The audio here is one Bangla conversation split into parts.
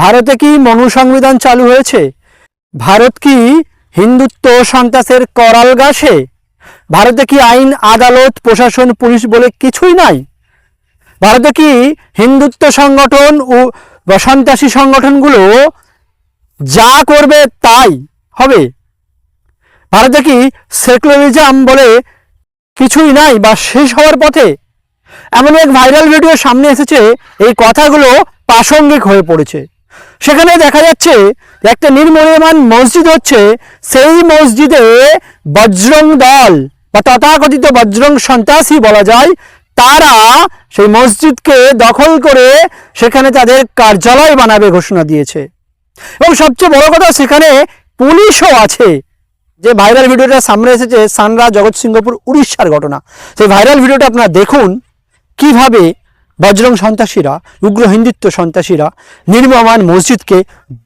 ভারতে কি মনু সংবিধান চালু হয়েছে? ভারত কি হিন্দুত্ব সন্ত্রাসের করাল গাছে ভারতে কি আইন, আদালত, প্রশাসন, পুলিশ বলে কিছুই নাই? ভারতে কি হিন্দুত্ব সংগঠন ও সন্ত্রাসী সংগঠনগুলো যা করবে তাই হবে? ভারতে কি সেকুলারিজম বলে কিছুই নাই বা শেষ হওয়ার পথে? এমন এক ভাইরাল ভিডিও সামনে এসেছে, এই কথাগুলো প্রাসঙ্গিক হয়ে পড়েছে। সেখানে দেখা যাচ্ছে একটা নির্মূল্যমান মসজিদ হচ্ছে, সেই মসজিদে বজ্রং দল বা তথাকথিত বজ্রং সন্ত্রাসী বলা যায়, তারা সেই মসজিদকে দখল করে সেখানে তাদের কার্যালয় বানাবে ঘোষণা দিয়েছে। এবং সবচেয়ে বড় কথা, সেখানে পুলিশও আছে। যে ভাইরাল ভিডিওটা সামনে এসেছে, সানরা জগৎসিংহপুর উড়িষ্যার ঘটনা। সেই ভাইরাল ভিডিওটা আপনারা দেখুন, কীভাবে বজরং সন্ত্রাসীরা উগ্র হিন্দুত্ব সন্ত্রাসীরা নির্মমান মসজিদকে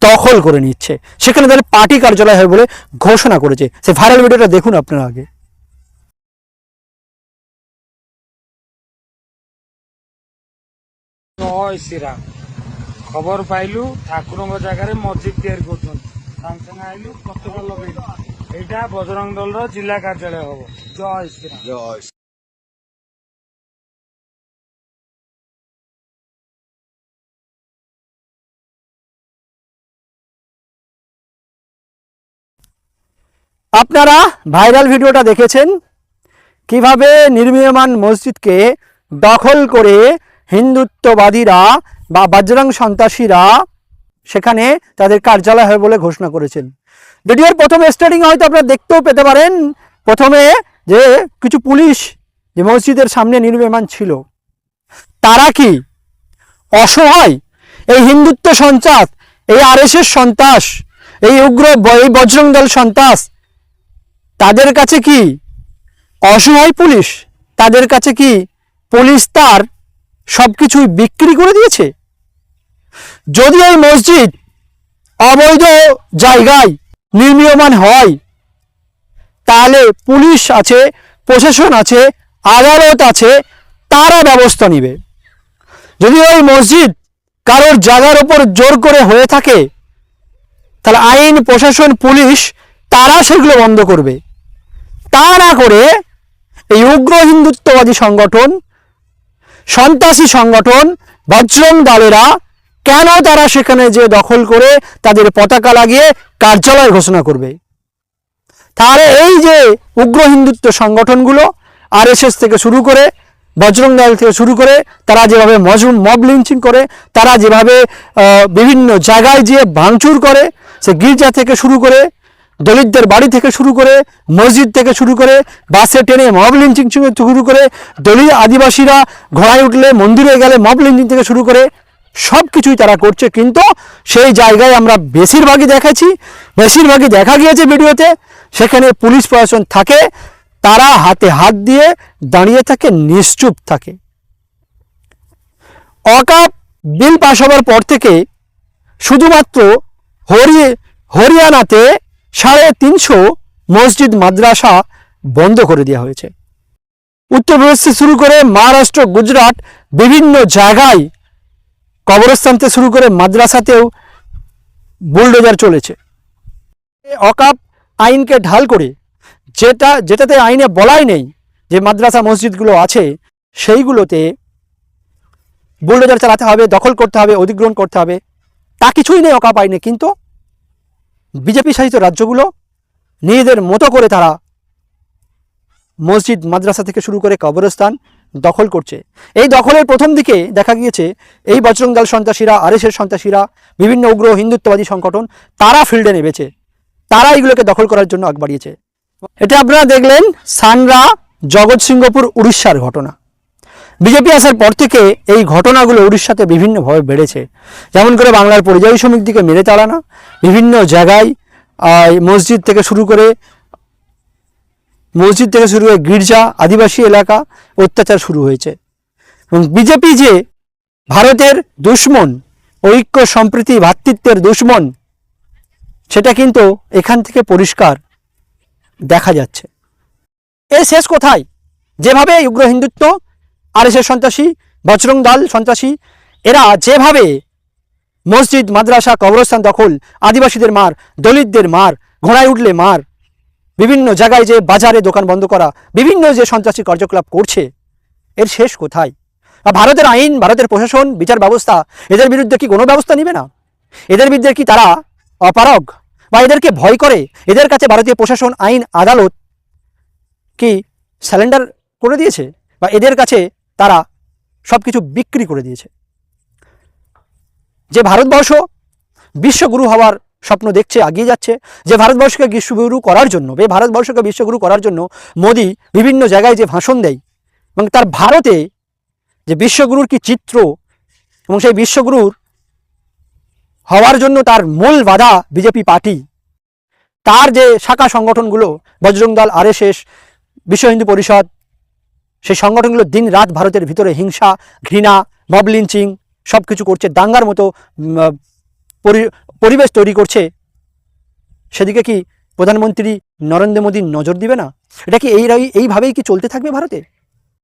দখল করে নিচ্ছে। সেখানে তাদের পার্টি কার্যালয় হয় বলে ঘোষণা করেছে। সে ভাইরাল ভিডিওটা দেখুন আপনার আগে। খবর পাইলু ঠাকুরঙ্গ জায়গায় মসজিদ তৈরি করছেন। সাংসে সাংসে আইলু কত এটা বজরং দলর জেলা কার্যালয় হব। জয় শ্রীরাম। জয় আপনারা ভাইরাল ভিডিওটা দেখেছেন? কীভাবে নির্মীয়মান মসজিদকে দখল করে হিন্দুত্ববাদীরা বা বজরং সন্ত্রাসীরা সেখানে তাদের কার্যালয় হবে বলে ঘোষণা করেছেন। ভিডিওর প্রথম স্টার্টিং হয়তো আপনারা দেখতেও পেতে পারেন। প্রথমে যে কিছু পুলিশ যে মসজিদের সামনে নির্মীয়মান ছিল, তারা কি অসহায়? এই হিন্দুত্ব সন্ত্রাস, এই আর এস আরএসএস সন্ত্রাস, এই উগ্র এই বজরং দল সন্ত্রাস তাদের কাছে কি অসহায় পুলিশ? তাদের কাছে কি পুলিশ তার সব কিছুই বিক্রি করে দিয়েছে? যদি এই মসজিদ অবৈধ জায়গায় নির্মীয়মান হয়, তাহলে পুলিশ আছে, প্রশাসন আছে, আদালত আছে, তারা ব্যবস্থা নেবে। যদি ওই মসজিদ কারোর জায়গার ওপর জোর করে হয়ে থাকে, তাহলে আইন, প্রশাসন, পুলিশ, তারা সেগুলো বন্ধ করবে। তা না করে এই উগ্র হিন্দুত্ববাদী সংগঠন, সন্ত্রাসী সংগঠন, বজ্রং দলেরা কেন তারা সেখানে যে দখল করে তাদের পতাকা লাগিয়ে কার্যালয় ঘোষণা করবে? তাহলে এই যে উগ্র হিন্দুত্ব সংগঠনগুলো আরএসএস থেকে শুরু করে, বজরং দল থেকে শুরু করে, তারা যেভাবে মব লিঞ্চিং করে, তারা যেভাবে বিভিন্ন জায়গায় যেয়ে ভাঙচুর করে, সে গির্জা থেকে শুরু করে দলিতদের বাড়ি থেকে শুরু করে মসজিদ থেকে শুরু করে বাসে, ট্রেনে মব লিঞ্চিং শুরু করে দলীয় আদিবাসীরা ঘোড়ায় উঠলে মন্দিরে গেলে মব লিঞ্চিং থেকে শুরু করে সব কিছুই তারা করছে। কিন্তু সেই জায়গায় আমরা বেশিরভাগই দেখেছি বেশিরভাগই দেখা গিয়েছে ভিডিওতে, সেখানে পুলিশ প্রশাসন থাকে, তারা হাতে হাত দিয়ে দাঁড়িয়ে থাকে, নিশ্চুপ থাকে। অকাপ বিল পাশ হওয়ার পর থেকে শুধুমাত্র হরি হরিয়ানাতে সাড়ে তিনশো মসজিদ, মাদ্রাসা বন্ধ করে দেওয়া হয়েছে। উত্তরপ্রদেশ শুরু করে মহারাষ্ট্র, গুজরাট বিভিন্ন জায়গায় কবরস্থান থেকে শুরু করে মাদ্রাসাতেও বুলডোজার চলেছে। অকাপ আইনকে ঢাল করে যেটা, যেটাতে আইনে বলাই নেই যে মাদ্রাসা মসজিদগুলো আছে, সেইগুলোতে বুলডোজার চালাতে হবে, দখল করতে হবে, অধিগ্রহণ করতে হবে, তা কিছুই নেই অকাপ আইনে, কিন্তু বিজেপি শাসিত রাজ্যগুলো নিজেদের মতো করে তারা মসজিদ, মাদ্রাসা থেকে শুরু করে কবরস্থান দখল করছে। এই দখলের প্রথম দিকে দেখা গিয়েছে, এই বজরং দল সন্ত্রাসীরা, আরএসের সন্ত্রাসীরা, বিভিন্ন উগ্র হিন্দুত্ববাদী সংগঠন, তারা ফিল্ডে নেমেছে। তারা এগুলোকে দখল করার জন্য আগ বাড়িয়েছে। এটা আপনারা দেখলেন সানরা জগৎসিংহপুর উড়িষ্যার ঘটনা। বিজেপি আসার পর থেকে এই ঘটনাগুলো উড়িষ্যাতে বিভিন্নভাবে বেড়েছে। যেমন করে বাংলার পরিযায়ী শ্রমিকদিকে মেরে চালানো, বিভিন্ন জায়গায় মসজিদ থেকে শুরু করে, মসজিদ থেকে শুরু করে গির্জা, আদিবাসী এলাকা অত্যাচার শুরু হয়েছে। এবং বিজেপি যে ভারতের দুশ্মন, ঐক্য, সম্প্রীতি ভ্রাতৃত্বের দুশ্মন, সেটা কিন্তু এখান থেকে পরিষ্কার দেখা যাচ্ছে। এর শেষ কোথায় যেভাবে উগ্র হিন্দুত্ব আর এসের সন্ত্রাসী, বজরং দল সন্ত্রাসী, এরা যেভাবে মসজিদ, মাদ্রাসা, কবরস্থান দখল, আদিবাসীদের মার, দলিতদের মার, ঘোড়ায় উঠলে মার, বিভিন্ন জায়গায় যে বাজারে দোকান বন্ধ করা, বিভিন্ন যে সন্ত্রাসী কার্যকলাপ করছে, এর শেষ কোথায়? ভারতের আইন, ভারতের প্রশাসন, বিচার ব্যবস্থা, এদের বিরুদ্ধে কি কোনো ব্যবস্থা নিবে না? এদের বিরুদ্ধে কি তারা অপারগ? বা এদেরকে ভয় করে? এদের কাছে ভারতীয় প্রশাসন আইন, আদালত কি স্যালেন্ডার করে দিয়েছে? বা এদের কাছে তারা সব কিছু বিক্রি করে দিয়েছে। যে ভারতবর্ষ বিশ্বগুরু হওয়ার স্বপ্ন দেখছে, এগিয়ে যাচ্ছে, যে ভারতবর্ষকে বিশ্বগুরু করার জন্য এই ভারতবর্ষকে বিশ্বগুরু করার জন্য মোদি বিভিন্ন জায়গায় যে ভাষণ দেয়, এবং তার ভারতে যে বিশ্বগুরুর কি চিত্র, এবং সেই বিশ্বগুরুর হওয়ার জন্য তার মূল বাধা বিজেপি পার্টি, তার যে শাখা সংগঠনগুলো বজরং দল আরএসএস, বিশ্ব হিন্দু পরিষদ সেই সংগঠনগুলো দিন রাত ভারতের ভিতরে হিংসা, ঘৃণা মব লিঞ্চিং সব কিছু করছে, দাঙ্গার মতো পরিবেশ তৈরি করছে। সেদিকে কি প্রধানমন্ত্রী নরেন্দ্র মোদী নজর দিবে না? এটা কি এই এইভাবেই কি চলতে থাকবে ভারতে?